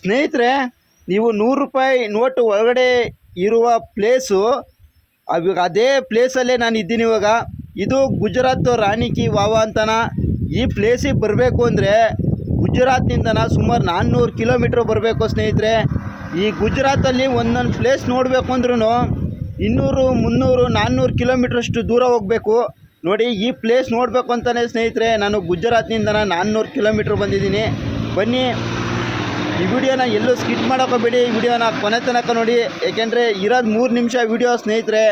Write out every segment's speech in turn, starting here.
ಸ್ನೇಹಿತರೆ, ನೀವು ನೂರು ರೂಪಾಯಿ ನೋಟು ಒಳಗಡೆ ಇರುವ ಪ್ಲೇಸು ಅವಾಗ ಅದೇ ಪ್ಲೇಸಲ್ಲೇ ನಾನು ಇದ್ದೀನಿ ಇವಾಗ. ಇದು ಗುಜರಾತ್ ರಾಣಿ ಕಿ ವಾವ ಅಂತನ. ಈ ಪ್ಲೇಸಿಗೆ ಬರಬೇಕು ಅಂದರೆ ಗುಜರಾತ್ನಿಂದನ ಸುಮಾರು ನಾನ್ನೂರು ಕಿಲೋಮೀಟ್ರ್ ಬರಬೇಕು ಸ್ನೇಹಿತರೆ. ಈ ಗುಜರಾತಲ್ಲಿ ಒಂದೊಂದು ಪ್ಲೇಸ್ ನೋಡಬೇಕು ಅಂದ್ರೂ ಇನ್ನೂರು, ಮುನ್ನೂರು, ನಾನ್ನೂರು ಕಿಲೋಮೀಟ್ರಷ್ಟು ದೂರ ಹೋಗಬೇಕು. ನೋಡಿ, ಈ ಪ್ಲೇಸ್ ನೋಡಬೇಕು ಅಂತಲೇ ಸ್ನೇಹಿತರೆ, ನಾನು ಗುಜರಾತ್ನಿಂದ ನಾನ್ನೂರು ಕಿಲೋಮೀಟ್ರ್ ಬಂದಿದ್ದೀನಿ. ಬನ್ನಿ. ಈ ವಿಡಿಯೋನ ಎಲ್ಲೂ ಸ್ಕಿಟ್ ಮಾಡೋಕೋಬೇಡಿ ಈ ವಿಡಿಯೋನ ಕೊನೆ ತನಕ ನೋಡಿ. ಏಕೆಂದರೆ ಇರೋದು ಮೂರು ನಿಮಿಷ ವಿಡಿಯೋ ಸ್ನೇಹಿತರೆ,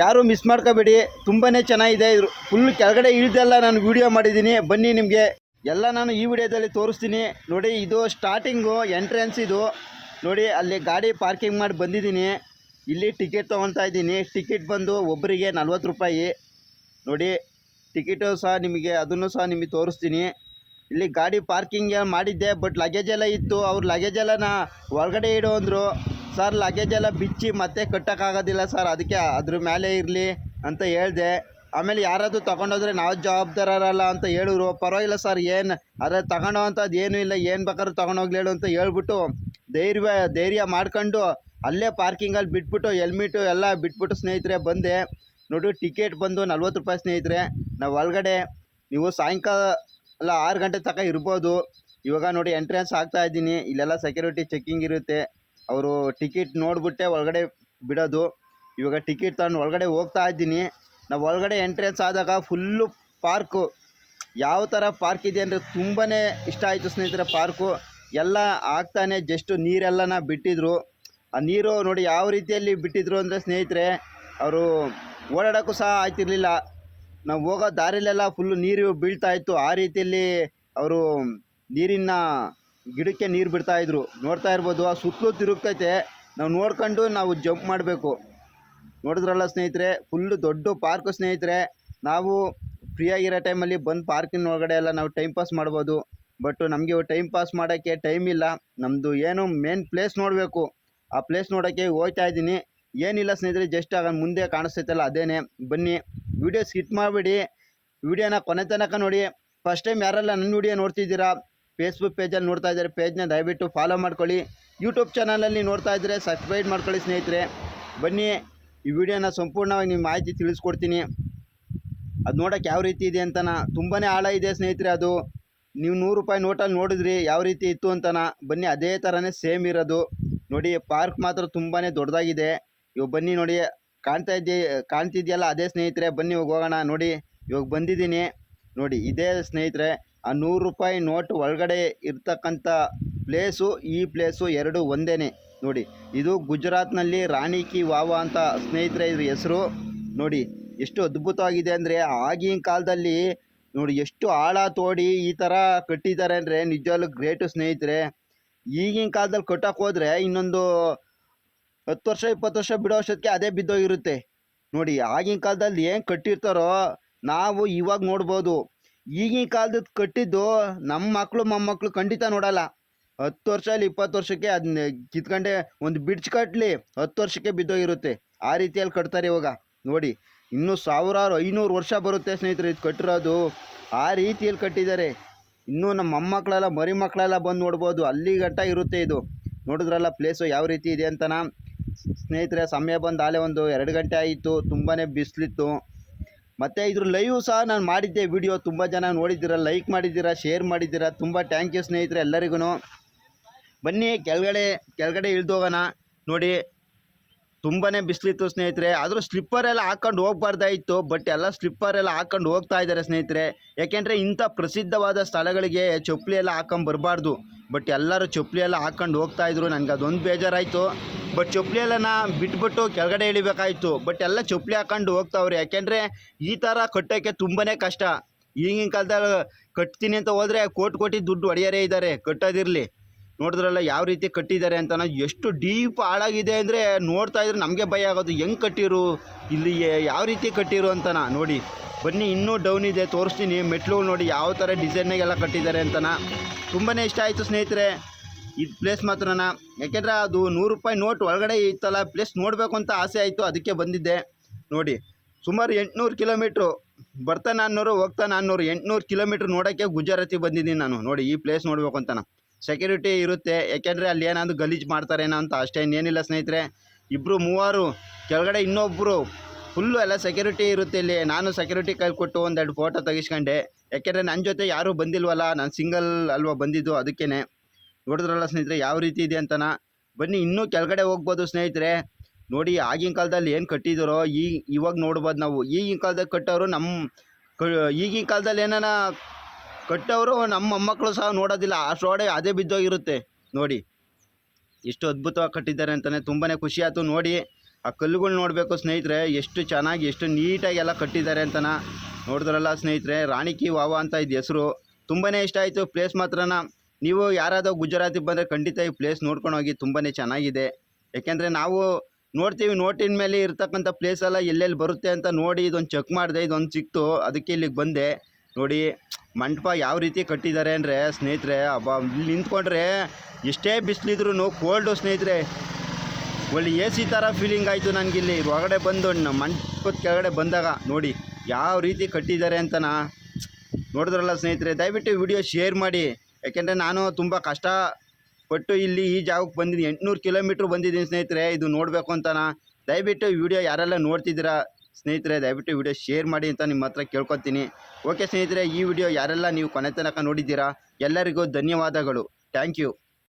ಯಾರೂ ಮಿಸ್ ಮಾಡ್ಕೋಬೇಡಿ. ತುಂಬಾ ಚೆನ್ನಾಗಿದೆ. ಇದ್ರ ಫುಲ್ ಕೆಳಗಡೆ ಇಳಿದೆಲ್ಲ ನಾನು ವಿಡಿಯೋ ಮಾಡಿದ್ದೀನಿ. ಬನ್ನಿ ನಿಮಗೆ. ಎಲ್ಲ ನಾನು ಈ ವಿಡಿಯೋದಲ್ಲಿ ತೋರಿಸ್ತೀನಿ. ನೋಡಿ, ಇದು ಸ್ಟಾರ್ಟಿಂಗು ಎಂಟ್ರೆನ್ಸ್ ಇದು. ನೋಡಿ, ಅಲ್ಲಿ ಗಾಡಿ ಪಾರ್ಕಿಂಗ್ ಮಾಡಿ ಬಂದಿದ್ದೀನಿ. ಇಲ್ಲಿ ಟಿಕೆಟ್ ತೊಗೊತಾ ಇದ್ದೀನಿ. ಟಿಕೆಟ್ ಬಂದು ಒಬ್ಬರಿಗೆ ನಲ್ವತ್ತು ರೂಪಾಯಿ. ನೋಡಿ ಟಿಕೆಟು ಸಹ ನಿಮಗೆ, ಅದನ್ನು ಸಹ ನಿಮಗೆ ತೋರಿಸ್ತೀನಿ. ಇಲ್ಲಿ ಗಾಡಿ ಪಾರ್ಕಿಂಗ್ ಮಾಡಿದ್ದೆ ಬಟ್ ಲಗೇಜ್ ಎಲ್ಲ ಇತ್ತು. ಅವ್ರು ಲಗೇಜ್ ಎಲ್ಲ ನಾ ಒಳಗಡೆ ಇಡು ಅಂದರು. ಸರ್ ಲಗೇಜ್ ಎಲ್ಲ ಬಿಚ್ಚಿ ಮತ್ತೆ ಕಟ್ಟೋಕ್ಕಾಗೋದಿಲ್ಲ ಸರ್, ಅದಕ್ಕೆ ಅದ್ರ ಮೇಲೆ ಇರಲಿ ಅಂತ ಹೇಳಿದೆ. ಆಮೇಲೆ ಯಾರಾದರೂ ತೊಗೊಂಡೋದ್ರೆ ನಾವು ಜವಾಬ್ದಾರರಲ್ಲ ಅಂತ ಹೇಳಿದ್ರು. ಪರವಾಗಿಲ್ಲ ಸರ್, ಏನು ಅದ್ರ ತಗೊಂಡೋ ಅಂಥದ್ದು ಏನೂ ಇಲ್ಲ, ಏನು ಬೇಕಾದ್ರೂ ತೊಗೊಂಡೋಗ್ಲಿ ಹೇಳು ಅಂತ ಹೇಳ್ಬಿಟ್ಟು ಧೈರ್ಯ ಧೈರ್ಯ ಮಾಡ್ಕೊಂಡು ಅಲ್ಲೇ ಪಾರ್ಕಿಂಗಲ್ಲಿ ಬಿಟ್ಬಿಟ್ಟು ಹೆಲ್ಮೆಟು ಎಲ್ಲ ಬಿಟ್ಬಿಟ್ಟು ಸ್ನೇಹಿತರೆ ಬಂದೆ. ನೋಡು ಟಿಕೆಟ್ ಬಂದು ನಲ್ವತ್ತು ರೂಪಾಯಿ ಸ್ನೇಹಿತರೆ. ನಾವು ಒಳಗಡೆ, ನೀವು ಸಾಯಂಕಾಲ ಅಲ್ಲ, ಆರು ಗಂಟೆ ತನಕ ಇರ್ಬೋದು. ಇವಾಗ ನೋಡಿ ಎಂಟ್ರೆನ್ಸ್ ಆಗ್ತಾ ಇದ್ದೀನಿ. ಇಲ್ಲೆಲ್ಲ ಸೆಕ್ಯೂರಿಟಿ ಚೆಕ್ಕಿಂಗ್ ಇರುತ್ತೆ. ಅವರು ಟಿಕೆಟ್ ನೋಡ್ಬಿಟ್ಟೆ ಒಳಗಡೆ ಬಿಡೋದು. ಇವಾಗ ಟಿಕೆಟ್ ತಗೊಂಡು ಒಳಗಡೆ ಹೋಗ್ತಾ ಇದ್ದೀನಿ. ನಾವು ಒಳಗಡೆ ಎಂಟ್ರೆನ್ಸ್ ಆದಾಗ ಫುಲ್ಲು ಪಾರ್ಕು ಯಾವ ಥರ ಪಾರ್ಕ್ ಇದೆ ಅಂದರೆ ತುಂಬಾ ಇಷ್ಟ ಆಯಿತು ಸ್ನೇಹಿತರೆ ಪಾರ್ಕು ಎಲ್ಲ ಆಗ್ತಾನೆ ಜಸ್ಟ್ ನೀರೆಲ್ಲನ ಬಿಟ್ಟಿದ್ರು. ಆ ನೀರು ನೋಡಿ ಯಾವ ರೀತಿಯಲ್ಲಿ ಬಿಟ್ಟಿದ್ರು ಅಂದರೆ ಸ್ನೇಹಿತರೆ, ಅವರು ಓಡಾಡೋಕ್ಕೂ ಸಹ ಆಯ್ತಿರ್ಲಿಲ್ಲ. ನಾವು ಹೋಗೋ ದಾರಿಲೆಲ್ಲ ಫುಲ್ಲು ನೀರು ಬೀಳ್ತಾ ಇತ್ತು. ಆ ರೀತಿಯಲ್ಲಿ ಅವರು ನೀರಿನ ಗಿಡಕ್ಕೆ ನೀರು ಬಿಡ್ತಾ ಇದ್ರು. ನೋಡ್ತಾ ಇರ್ಬೋದು, ಆ ಸುತ್ತಲೂ ತಿರುಗ್ತೈತೆ. ನಾವು ನೋಡ್ಕೊಂಡು ನಾವು ಜಂಪ್ ಮಾಡಬೇಕು. ನೋಡಿದ್ರಲ್ಲ ಸ್ನೇಹಿತರೆ ಫುಲ್ಲು ದೊಡ್ಡ ಪಾರ್ಕು ಸ್ನೇಹಿತರೆ. ನಾವು ಫ್ರೀ ಆಗಿರೋ ಟೈಮಲ್ಲಿ ಬಂದು ಪಾರ್ಕಿನ ಒಳಗಡೆ ಎಲ್ಲ ನಾವು ಟೈಮ್ ಪಾಸ್ ಮಾಡ್ಬೋದು. ಬಟ್ ನಮಗೆ ಟೈಮ್ ಪಾಸ್ ಮಾಡೋಕ್ಕೆ ಟೈಮ್ ಇಲ್ಲ. ನಮ್ಮದು ಏನು ಮೇನ್ ಪ್ಲೇಸ್ ನೋಡಬೇಕು. ಆ ಪ್ಲೇಸ್ ನೋಡೋಕ್ಕೆ ಹೋಗ್ತಾ ಇದ್ದೀನಿ. ಏನಿಲ್ಲ ಸ್ನೇಹಿತರೆ ಜಸ್ಟ್ ಆಗ ಮುಂದೆ ಕಾಣಿಸ್ತೈತಲ್ಲ, ಅದೇನೆ. ಬನ್ನಿ. ವಿಡಿಯೋ ಸ್ಕಿಟ್ ಮಾಡಬೇಡಿ. ವಿಡಿಯೋನ ಕೊನೆ ತನಕ ನೋಡಿ. ಫಸ್ಟ್ ಟೈಮ್ ಯಾರೆಲ್ಲ ನನ್ನ ವಿಡಿಯೋ ನೋಡ್ತಿದ್ದೀರಾ ಫೇಸ್ಬುಕ್ ಪೇಜಲ್ಲಿ ನೋಡ್ತಾ ಇದ್ದಾರೆ ಪೇಜ್ನ ದಯವಿಟ್ಟು ಫಾಲೋ ಮಾಡ್ಕೊಳ್ಳಿ. ಯೂಟ್ಯೂಬ್ ಚಾನಲಲ್ಲಿ ನೋಡ್ತಾ ಇದ್ದರೆ ಸಬ್ಸ್ಕ್ರೈಬ್ ಮಾಡ್ಕೊಳ್ಳಿ ಸ್ನೇಹಿತರೆ. ಬನ್ನಿ, ಈ ವಿಡಿಯೋನ ಸಂಪೂರ್ಣವಾಗಿ ನಿಮ್ಮ ಮಾಹಿತಿ ತಿಳಿಸ್ಕೊಡ್ತೀನಿ. ಅದು ನೋಡೋಕ್ಕೆ ಯಾವ ರೀತಿ ಇದೆ ಅಂತನ ತುಂಬಾ ಆಳ ಇದೆ ಸ್ನೇಹಿತರೆ ಅದು. ನೀವು ನೂರು ರೂಪಾಯಿ ನೋಟಲ್ಲಿ ನೋಡಿದ್ರಿ ಯಾವ ರೀತಿ ಇತ್ತು ಅಂತನ ಬನ್ನಿ, ಅದೇ ಥರನೇ ಸೇಮ್ ಇರೋದು. ನೋಡಿ ಪಾರ್ಕ್ ಮಾತ್ರ ತುಂಬಾ ದೊಡ್ಡದಾಗಿದೆ. ಇವು ಬನ್ನಿ ನೋಡಿ ಕಾಣ್ತಾ ಇದ್ದೀ, ಕಾಣ್ತಿದ್ಯಲ್ಲ? ಅದೇ ಸ್ನೇಹಿತರೆ, ಬನ್ನಿ ಇವಾಗ ಹೋಗೋಣ. ನೋಡಿ, ಇವಾಗ ಬಂದಿದ್ದೀನಿ. ನೋಡಿ, ಇದೇ ಸ್ನೇಹಿತರೆ, ಆ ನೂರು ರೂಪಾಯಿ ನೋಟ್ ಒಳಗಡೆ ಇರ್ತಕ್ಕಂಥ ಪ್ಲೇಸು, ಈ ಪ್ಲೇಸು ಎರಡು ಒಂದೇ ನೋಡಿ, ಇದು ಗುಜರಾತ್ನಲ್ಲಿ ರಾಣಿ ಕಿ ವಾವ ಅಂತ ಸ್ನೇಹಿತರೆ, ಇದ್ರ ಹೆಸರು. ನೋಡಿ, ಎಷ್ಟು ಅದ್ಭುತವಾಗಿದೆ ಅಂದರೆ, ಆಗಿನ ಕಾಲದಲ್ಲಿ, ನೋಡಿ, ಎಷ್ಟು ಆಳ ತೋಡಿ ಈ ಥರ ಕಟ್ಟಿದ್ದಾರೆ ಅಂದರೆ, ನಿಜವಾಗ್ಲೂ ಗ್ರೇಟು ಸ್ನೇಹಿತರೆ. ಈಗಿನ ಕಾಲದಲ್ಲಿ ಕಟ್ಟಕ್ಕೆ ಹೋದರೆ ಇನ್ನೊಂದು ಹತ್ತು ವರ್ಷ, ಇಪ್ಪತ್ತು ವರ್ಷ ಬಿಡೋ ಅಷ್ಟೊತ್ತಿಗೆ ಅದೇ ಬಿದ್ದೋಗಿರುತ್ತೆ. ನೋಡಿ, ಆಗಿನ ಕಾಲದಲ್ಲಿ ಏನು ಕಟ್ಟಿರ್ತಾರೋ ನಾವು ಇವಾಗ ನೋಡ್ಬೋದು. ಈಗಿನ ಕಾಲದ ಕಟ್ಟಿದ್ದು ನಮ್ಮ ಮಕ್ಕಳು ಮೊಮ್ಮಕ್ಕಳು ಖಂಡಿತ ನೋಡಲ್ಲ. ಹತ್ತು ವರ್ಷ ಅಲ್ಲಿ ಇಪ್ಪತ್ತು ವರ್ಷಕ್ಕೆ ಅದನ್ನ ಕಿತ್ಕೊಂಡೆ ಒಂದು ಬಿಡ್ಜ್ ಕಟ್ಟಲಿ ಹತ್ತು ವರ್ಷಕ್ಕೆ ಬಿದ್ದೋಗಿರುತ್ತೆ. ಆ ರೀತಿಯಲ್ಲಿ ಕಟ್ತಾರೆ ಇವಾಗ. ನೋಡಿ, ಇನ್ನೂ ಸಾವಿರಾರು ಐನೂರು ವರ್ಷ ಬರುತ್ತೆ ಸ್ನೇಹಿತರೆ ಇದು ಕಟ್ಟಿರೋದು. ಆ ರೀತಿಯಲ್ಲಿ ಕಟ್ಟಿದ್ದಾರೆ. ಇನ್ನೂ ನಮ್ಮ ಮೊಮ್ಮಕ್ಕಳೆಲ್ಲ ಮರಿ ಮಕ್ಕಳೆಲ್ಲ ಬಂದು ನೋಡ್ಬೋದು. ಅಲ್ಲಿ ಗಂಟ ಇರುತ್ತೆ ಇದು. ನೋಡಿದ್ರಲ್ಲ ಪ್ಲೇಸು ಯಾವ ರೀತಿ ಇದೆ ಅಂತನ? ಸ್ನೇಹಿತರೆ, ಸಮಯ ಬಂದು ಒಂದು ಎರಡು ಗಂಟೆ ಆಯಿತು ತುಂಬಾ ಬಿಸಿಲಿತ್ತು. ಮತ್ತು ಇದ್ರ ಲೈವ್ ಸಹ ನಾನು ಮಾಡಿದ್ದೆ ವಿಡಿಯೋ ತುಂಬ ಜನ ನೋಡಿದ್ದೀರ ಲೈಕ್ ಮಾಡಿದ್ದೀರಾ ಶೇರ್ ಮಾಡಿದ್ದೀರಾ, ತುಂಬ ಥ್ಯಾಂಕ್ ಯು ಸ್ನೇಹಿತರೆ ಎಲ್ಲರಿಗೂ ಬನ್ನಿ, ಕೆಳಗಡೆ ಕೆಳಗಡೆ ಇಳಿದೋಗೋಣ. ನೋಡಿ ತುಂಬಾ ಬಿಸಿಲಿತ್ತು ಸ್ನೇಹಿತರೆ. ಆದರೂ ಸ್ಲಿಪ್ಪರ್ ಎಲ್ಲ ಹಾಕೊಂಡು ಹೋಗ್ಬಾರ್ದಾಯಿತ್ತು ಬಟ್ ಎಲ್ಲ ಸ್ಲಿಪ್ಪರ್ ಎಲ್ಲ ಹಾಕೊಂಡು ಹೋಗ್ತಾ ಇದ್ದಾರೆ ಸ್ನೇಹಿತರೆ. ಯಾಕೆಂದರೆ ಇಂಥ ಪ್ರಸಿದ್ಧವಾದ ಸ್ಥಳಗಳಿಗೆ ಚಪ್ಪಲಿ ಎಲ್ಲ ಹಾಕೊಂಡು ಬರಬಾರ್ದು. ಬಟ್ ಎಲ್ಲರೂ ಚಪ್ಪಲಿ ಎಲ್ಲ ಹಾಕೊಂಡು ಹೋಗ್ತಾ ಇದ್ರು. ನನಗೆ ಅದೊಂದು ಬೇಜಾರಾಯಿತು. ಬಟ್ ಚಪ್ಪಲಿ ಎಲ್ಲ ನಾ ಬಿಟ್ಬಿಟ್ಟು ಕೆಳಗಡೆ ಇಳಿಬೇಕಾಯಿತು. ಬಟ್ ಎಲ್ಲ ಚಪ್ಪಲಿ ಹಾಕೊಂಡು ಹೋಗ್ತಾವ್ರೆ. ಯಾಕೆಂದರೆ ಈ ಥರ ಕಟ್ಟೋಕ್ಕೆ ತುಂಬಾ ಕಷ್ಟ. ಈಗಿನ ಕಾಲದಲ್ಲಿ ಕಟ್ತೀನಿ ಅಂತ ಹೋದರೆ ಕೋಟಿ ಕೋಟಿ ದುಡ್ಡು ಒಡೆಯರೇ ಇದ್ದಾರೆ. ಕಟ್ಟೋದಿರಲಿ. ನೋಡಿದ್ರಲ್ಲ ಯಾವ ರೀತಿ ಕಟ್ಟಿದ್ದಾರೆ ಅಂತ ಎಷ್ಟು ಡೀಪ್ ಹಾಳಾಗಿದೆ ಅಂದರೆ ನೋಡ್ತಾ ಇದ್ರೆ ನಮಗೆ ಭಯ ಆಗೋದು. ಹೆಂಗೆ ಕಟ್ಟಿರು? ಇಲ್ಲಿ ಯಾವ ರೀತಿ ಕಟ್ಟಿರು ಅಂತನ? ನೋಡಿ, ಬನ್ನಿ, ಇನ್ನೂ ಡೌನ್ ಇದೆ. ತೋರಿಸ್ತೀನಿ. ಮೆಟ್ಲು ನೋಡಿ ಯಾವ ಥರ ಡಿಸೈನಾಗೆಲ್ಲ ಕಟ್ಟಿದ್ದಾರೆ ಅಂತನ. ತುಂಬಾ ಇಷ್ಟ ಆಯಿತು ಸ್ನೇಹಿತರೆ. ಇದು ಪ್ಲೇಸ್ ಮಾತ್ರನ ಯಾಕೆಂದರೆ ಅದು ನೂರು ರೂಪಾಯಿ ನೋಟ್ ಒಳಗಡೆ ಇತ್ತಲ್ಲ ಪ್ಲೇಸ್ ನೋಡಬೇಕು ಅಂತ ಆಸೆ ಆಯಿತು. ಅದಕ್ಕೆ ಬಂದಿದ್ದೆ. ನೋಡಿ, ಸುಮಾರು ಎಂಟುನೂರು ಕಿಲೋಮೀಟ್ರು. ಬರ್ತಾ ನಾನ್ನೂರು ಹೋಗ್ತಾ ನಾನ್ನೂರು ಎಂಟುನೂರು ಕಿಲೋಮೀಟ್ರ್ ನೋಡೋಕ್ಕೆ ಗುಜರಾತಿಗೆ ಬಂದಿದ್ದೀನಿ ನಾನು. ನೋಡಿ, ಈ ಪ್ಲೇಸ್ ನೋಡಬೇಕು ಅಂತನ. ಸೆಕ್ಯೂರಿಟಿ ಇರುತ್ತೆ. ಯಾಕೆಂದರೆ ಅಲ್ಲಿ ಏನಾದರೂ ಗಲೀಜು ಮಾಡ್ತಾರೇನೋ ಅಂತ ಅಷ್ಟೇ, ಇನ್ನೇನಿಲ್ಲ ಸ್ನೇಹಿತರೆ. ಇಬ್ಬರು ಮೂವರು, ಕೆಳಗಡೆ ಇನ್ನೊಬ್ಬರು ಫುಲ್ಲು ಎಲ್ಲ ಸೆಕ್ಯೂರಿಟಿ ಇರುತ್ತೆ ಇಲ್ಲಿ. ನಾನು ಸೆಕ್ಯೂರಿಟಿ ಕೈ ಕೊಟ್ಟು ಒಂದೆರಡು ಫೋಟೋ ತೆಗಿಸ್ಕೊಂಡೆ. ಯಾಕೆಂದರೆ ನನ್ನ ಜೊತೆ ಯಾರೂ ಬಂದಿಲ್ವಲ್ಲ, ನಾನು ಸಿಂಗಲ್ ಅಲ್ವಾ ಬಂದಿದ್ದು ಅದಕ್ಕೇ ನೋಡಿದ್ರಲ್ಲ ಸ್ನೇಹಿತರೆ, ಯಾವ ರೀತಿ ಇದೆ ಅಂತನ? ಬನ್ನಿ, ಇನ್ನೂ ಕೆಳಗಡೆ ಹೋಗ್ಬೋದು ಸ್ನೇಹಿತರೆ. ನೋಡಿ, ಆಗಿನ ಕಾಲದಲ್ಲಿ ಏನು ಕಟ್ಟಿದರೋ, ಈ, ಇವಾಗ ನೋಡ್ಬೋದು ನಾವು. ಈಗಿನ ಕಾಲದಲ್ಲಿ ಕಟ್ಟೋರು ನಮ್ಮ ಈಗಿನ ಕಾಲದಲ್ಲಿ ಏನಾನ ಕಟ್ಟೋರು ನಮ್ಮ ಮೊಮ್ಮಕ್ಕಳು ಸಹ ನೋಡೋದಿಲ್ಲ. ಆ ಸೋಡೆ ಅದೇ ಬಿದ್ದೋಗಿರುತ್ತೆ. ನೋಡಿ. ಎಷ್ಟು ಅದ್ಭುತವಾಗಿ ಕಟ್ಟಿದ್ದಾರೆ ಅಂತಲೇ ತುಂಬಾ ಖುಷಿ ಆಯ್ತು. ನೋಡಿ, ಆ ಕಲ್ಲುಗಳು ನೋಡಬೇಕು ಸ್ನೇಹಿತರೆ, ಎಷ್ಟು ಚೆನ್ನಾಗಿ, ಎಷ್ಟು ನೀಟಾಗಿ ಎಲ್ಲ ಕಟ್ಟಿದ್ದಾರೆ ಅಂತನ ನೋಡಿದ್ರಲ್ಲ ಸ್ನೇಹಿತರೆ. ರಾಣಿಕಿ ವಾವ ಅಂತ ಇದು ಹೆಸರು. ತುಂಬಾ ಇಷ್ಟ ಆಯಿತು ಪ್ಲೇಸ್ ಮಾತ್ರನ. ನೀವು ಯಾರಾದರೂ ಗುಜರಾತಿಗೆ ಬಂದರೆ ಖಂಡಿತ ಈ ಪ್ಲೇಸ್ ನೋಡ್ಕೊಂಡು ಹೋಗಿ ತುಂಬಾ ಚೆನ್ನಾಗಿದೆ. ಯಾಕೆಂದರೆ ನಾವು ನೋಡ್ತೀವಿ, ನೋಟಿನ ಮೇಲೆ ಇರ್ತಕ್ಕಂಥ ಪ್ಲೇಸ್ ಎಲ್ಲ ಎಲ್ಲೆಲ್ಲಿ ಬರುತ್ತೆ ಅಂತ ನೋಡಿ, ಇದೊಂದು ಚೆಕ್ ಮಾಡಿದೆ, ಇದೊಂದು ಸಿಕ್ತು. ಅದಕ್ಕೆ ಇಲ್ಲಿಗೆ ಬಂದೆ. ನೋಡಿ, ಮಂಟಪ ಯಾವ ರೀತಿ ಕಟ್ಟಿದ್ದಾರೆ ಅಂದರೆ, ಸ್ನೇಹಿತರೆ ಅಬ್ಬ ಇಲ್ಲಿ ನಿಂತ್ಕೊಂಡ್ರೆ ಎಷ್ಟೇ ಬಿಸಿಲಿದ್ರು ಕೋಲ್ಡು ಸ್ನೇಹಿತರೆ. ಒಳ್ಳೆ ಎ ಸಿ ಥರ ಫೀಲಿಂಗ್ ಆಯಿತು ನನಗಿಲ್ಲಿ. ಹೊರಗಡೆ ಬಂದು ಮಂಟಪದ ಕೆಳಗಡೆ ಬಂದಾಗ, ನೋಡಿ ಯಾವ ರೀತಿ ಕಟ್ಟಿದ್ದಾರೆ ಅಂತನ ನೋಡಿದ್ರಲ್ಲ ಸ್ನೇಹಿತರೆ. ದಯವಿಟ್ಟು ವಿಡಿಯೋ ಶೇರ್ ಮಾಡಿ. ಯಾಕೆಂದರೆ ನಾನು ತುಂಬ ಕಷ್ಟಪಟ್ಟು ಇಲ್ಲಿ ಈ ಜಾಗಕ್ಕೆ ಬಂದಿದ್ದೀನಿ. ಎಂಟುನೂರು ಕಿಲೋಮೀಟ್ರ್ ಬಂದಿದ್ದೀನಿ ಸ್ನೇಹಿತರೆ. ಇದು ನೋಡಬೇಕು ಅಂತನ. ದಯವಿಟ್ಟು ವಿಡಿಯೋ ಯಾರೆಲ್ಲ ನೋಡ್ತಿದ್ದೀರಾ ಸ್ನೇಹಿತರೆ, ದಯವಿಟ್ಟು ವಿಡಿಯೋ ಶೇರ್ ಮಾಡಿ ಅಂತ ನಿಮ್ಮ ಹತ್ರ ಕೇಳ್ಕೊತೀನಿ. ಓಕೆ ಸ್ನೇಹಿತರೆ, ಈ ವಿಡಿಯೋ ಯಾರೆಲ್ಲ ನೀವು ಕೊನೆ ತನಕ ನೋಡಿದ್ದೀರಾ, ಎಲ್ಲರಿಗೂ ಧನ್ಯವಾದಗಳು. Thank you.